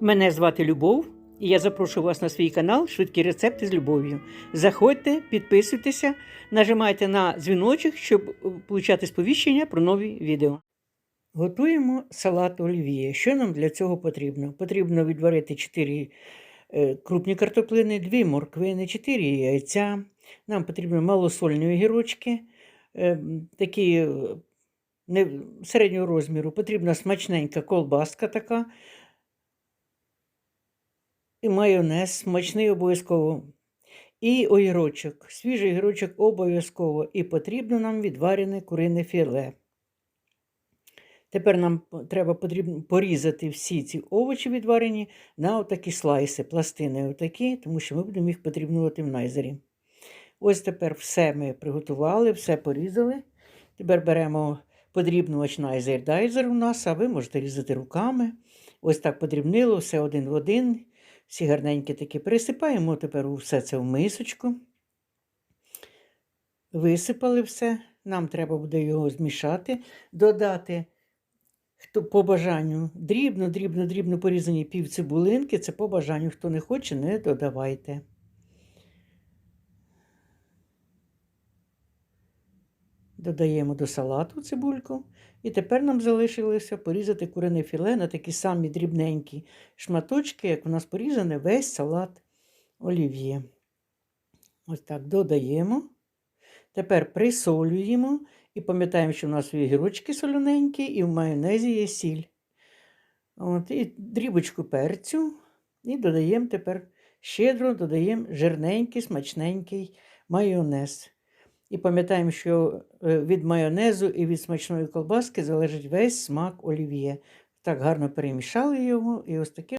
Мене звати Любов, і я запрошую вас на свій канал Швидкі рецепти з любов'ю. Заходьте, підписуйтеся, нажимайте на дзвіночок, щоб отримати сповіщення про нові відео. Готуємо салат олів'є. Що нам для цього потрібно? Потрібно відварити 4 е, крупні картоплини, 2 морквини, 4 яйця. Нам потрібно малосольні огірочки, е, такі е, середнього розміру. Потрібна смачненька колбаска така, і майонез смачний обов'язково. І огірочок, свіжий огірочок обов'язково. І потрібно нам відварене курине філе. Тепер нам треба потрібно порізати всі ці овочі відварені на отакі слайси, пластини, отакі, тому що ми будемо їх потрібнувати в найзері. Ось тепер все ми приготували, все порізали. Тепер беремо подрібнувач найзер дайзер у нас, а ви можете різати руками. Ось так подрібнило, все один в один. Всі гарненькі такі присипаємо тепер все це в мисочку. Висипали все. Нам треба буде його змішати, додати хто по бажанню дрібно, дрібно, дрібно порізані пів цибулинки. Це по бажанню. Хто не хоче, не додавайте. Додаємо до салату цибульку. І тепер нам залишилося порізати курине філе на такі самі дрібненькі шматочки, як у нас порізане весь салат олів'є. Ось так додаємо. Тепер присолюємо і пам'ятаємо, що в нас є гірочки солоненькі, і в майонезі є сіль. От, І дрібочку перцю. І додаємо тепер щедро додаємо жирненький, смачненький майонез. І пам'ятаємо, що від майонезу і від смачної колбаски залежить весь смак олів'є. Так гарно перемішали його, і ось таке